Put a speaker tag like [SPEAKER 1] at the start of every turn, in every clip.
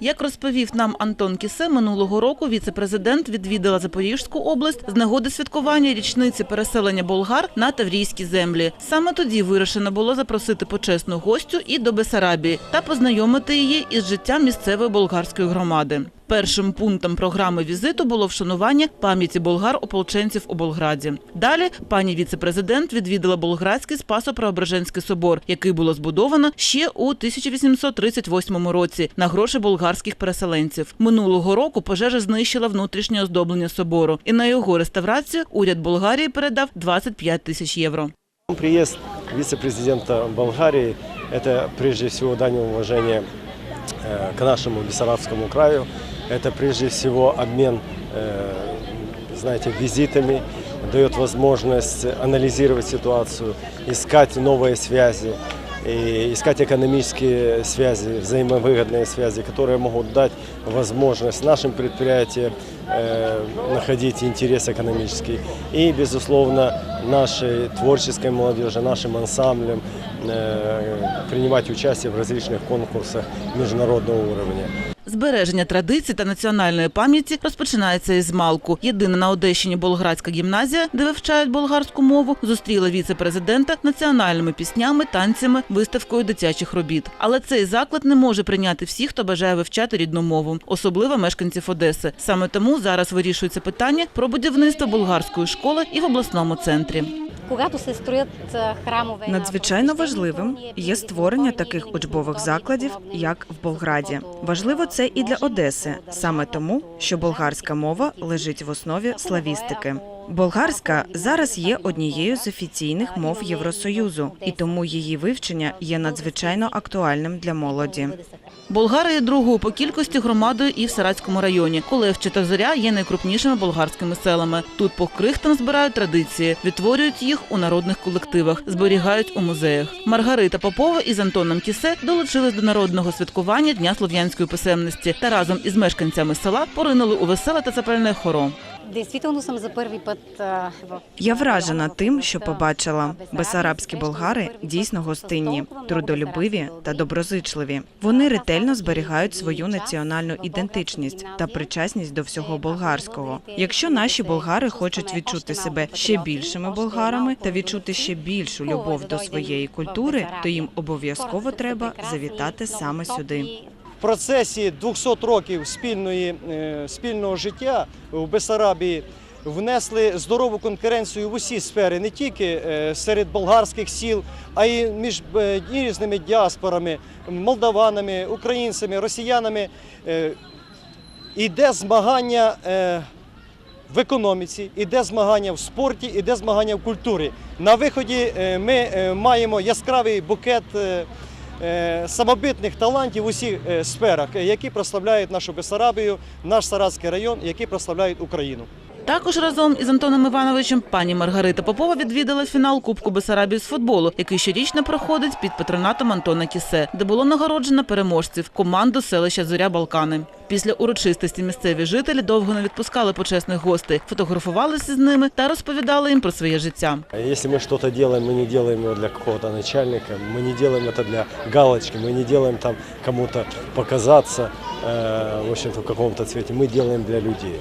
[SPEAKER 1] Як розповів нам Антон Кісе, минулого року віце-президент відвідала Запорізьку область з нагоди святкування річниці переселення болгар на Таврійські землі. Саме тоді вирішено було запросити почесну гостю і до Бесарабії та познайомити її із життям місцевої болгарської громади. Першим пунктом програми візиту було вшанування пам'яті болгар-ополченців у Болграді. Далі пані віце-президент відвідала Болградський Спасо-Преображенський собор, який було збудовано ще у 1838 році на гроші болгарських переселенців. Минулого року пожежа знищила внутрішнє оздоблення собору, і на його реставрацію уряд Болгарії передав 25 тисяч євро.
[SPEAKER 2] Приезд вице-президента Болгарии – это прежде всего дань уважения э, к нашему Бессарабскому краю. Это прежде всего обмен, э, знаете, визитами, дает возможность анализировать ситуацию, искать новые связи, и искать экономические связи, взаимовыгодные связи, которые могут дать возможность нашим предприятиям э, находить интерес экономический. И, безусловно, нашей творческой молодежи, нашим ансамблям э, принимать участие в различных конкурсах международного уровня.
[SPEAKER 1] Збереження традицій та національної пам'яті розпочинається із Малку. Єдина на Одещині Болградська гімназія, де вивчають болгарську мову, зустріла віце-президента національними піснями, танцями, виставкою дитячих робіт. Але цей заклад не може прийняти всіх, хто бажає вивчати рідну мову, особливо мешканців Одеси. Саме тому зараз вирішується питання про будівництво болгарської школи і в обласному центрі.
[SPEAKER 3] Когато се строят храмове
[SPEAKER 4] Надзвичайно важливим є створення таких учбових закладів, як в Болграді. Важливо це і для Одеси, саме тому, що болгарська мова лежить в основі славістики. Болгарська зараз є однією з офіційних мов Євросоюзу, і тому її вивчення є надзвичайно актуальним для молоді.
[SPEAKER 1] Болгари є другою по кількості громадою і в Саратському районі. Колевче та Зоря є найкрупнішими болгарськими селами. Тут по крихтам збирають традиції, відтворюють їх у народних колективах, зберігають у музеях. Маргарита Попова із Антоном Кісе долучились до народного святкування Дня слов'янської писемності та разом із мешканцями села поринули у веселе та запальне хоро.
[SPEAKER 3] Действително съм за първи път а, в
[SPEAKER 4] Я вражена тим, що побачила. Бесарабські болгари дійсно гостинні, трудолюбиві та доброзичливі. Вони ретельно зберігають свою національну ідентичність та причасність до всього болгарського. Якщо наші болгари хочуть відчути себе ще більшими болгарами та відчути ще більшу любов до своєї культури, то їм обов'язково треба завітати саме сюди.
[SPEAKER 5] В процесі 200 років спільної, е, спільного життя в Бесарабії внесли здорову конкуренцію в усі сфери, не тільки е, серед болгарських сіл, а й між е, різними діаспорами, молдаванами, українцями, росіянами. Е, Іде змагання в економіці, іде змагання в спорті, іде змагання в культурі. На виході ми маємо яскравий букет самобитних талантів в усіх сферах, які прославляють нашу Бесарабію, наш Саратський район, які прославляють Україну.
[SPEAKER 1] Також разом із Антоном Івановичем пані Маргарита Попова відвідала фінал Кубку Бесарабії з футболу, який щорічно проходить під патронатом Антона Кісе, де було нагороджено переможців команду селища Зоря Балкани. Після урочистості місцеві жителі довго не відпускали почесних гостей, фотографувалися з ними та розповідали їм про своє життя.
[SPEAKER 2] Если мы что-то делаем, мы не делаем его для какого-то начальника, мы не делаем это для галочки, мы не делаем там кому-то показаться, э, в общем-то, в каком-то цвете, мы делаем для людей.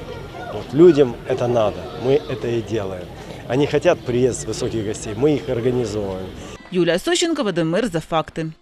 [SPEAKER 2] Вот людям это надо, мы это и делаем. Они хотят приезд высоких гостей, мы их организовываем.
[SPEAKER 1] Юлія Сощенко, Вадим Мир за факти.